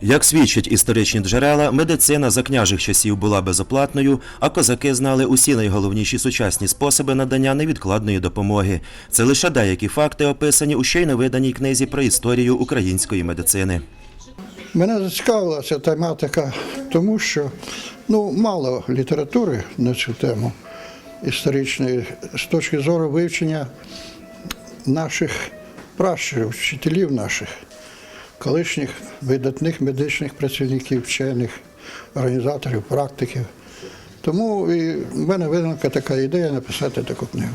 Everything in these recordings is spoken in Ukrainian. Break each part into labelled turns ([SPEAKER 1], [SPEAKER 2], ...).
[SPEAKER 1] Як свідчать історичні джерела, медицина за княжих часів була безоплатною, а козаки знали усі найголовніші сучасні способи надання невідкладної допомоги. Це лише деякі факти, описані у щойно виданій книзі про історію української медицини.
[SPEAKER 2] Мене зацікавила ця тематика, тому що ну, мало літератури на цю тему історичної з точки зору вивчення наших пращурів, вчителів наших, колишніх видатних медичних працівників, вчених, організаторів, практиків. Тому і в мене виникла така ідея написати таку книгу.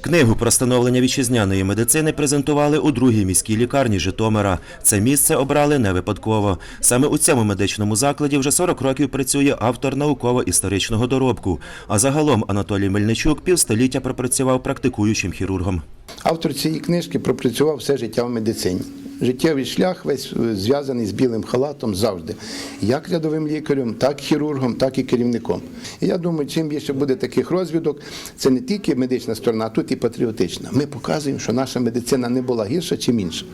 [SPEAKER 1] Книгу про становлення вітчизняної медицини презентували у другій міській лікарні Житомира. Це місце обрали не випадково. Саме у цьому медичному закладі вже 40 років працює автор науково-історичного доробку. А загалом Анатолій Мельничук півстоліття пропрацював практикуючим хірургом.
[SPEAKER 3] Автор цієї книжки пропрацював все життя в медицині. Життєвий шлях весь е, зв'язаний з білим халатом завжди. Як рядовим лікарем, так і хірургом, так і керівником. І я думаю, чим більше буде таких розвідок, це не тільки медична сторона, а тут і патріотична. Ми показуємо, що наша медицина не була гірша чи інша.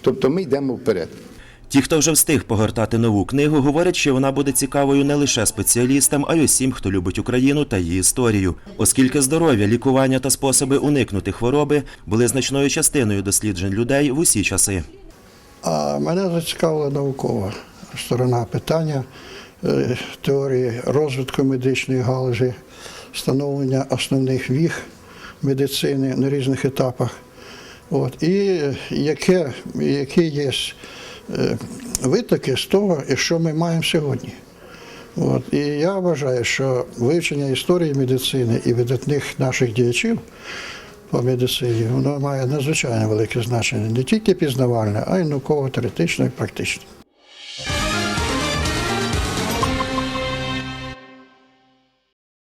[SPEAKER 3] Тобто ми йдемо вперед.
[SPEAKER 1] Ті, хто вже встиг погортати нову книгу, говорять, що вона буде цікавою не лише спеціалістам, а й усім, хто любить Україну та її історію, оскільки здоров'я, лікування та способи уникнути хвороби були значною частиною досліджень людей в усі часи.
[SPEAKER 2] А мене зацікавила наукова сторона питання е, теорії розвитку медичної галузі, встановлення основних віг медицини на різних етапах. От, і яке, які є е, витоки з того, що ми маємо сьогодні. От, і я вважаю, що вивчення історії медицини і видатних наших діячів по медицині воно має надзвичайно велике значення не тільки пізнавальне, а й науково-теоретичне і практичне.